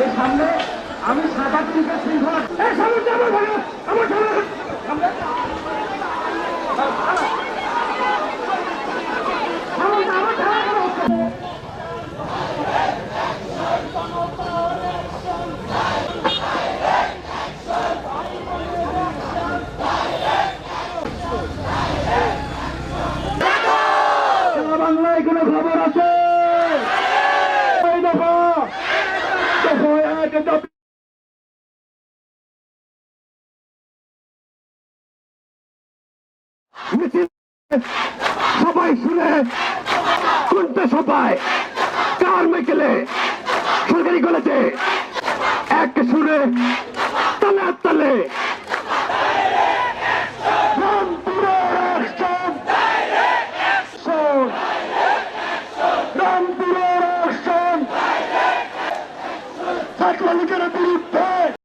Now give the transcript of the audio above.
এর সামনে আমি সাদা টিকে শৃঙ্খলা এই সামনে আমার সামনে সামনে সামনে আমার সামনে সারা বাংলায় কোনো খবর আছে? সবাই শুনে কোনটা সবাই। কার মেকেলে সরকারি কলেজে এক সুরে, তালে তালে Sakralı görebilir. Gol!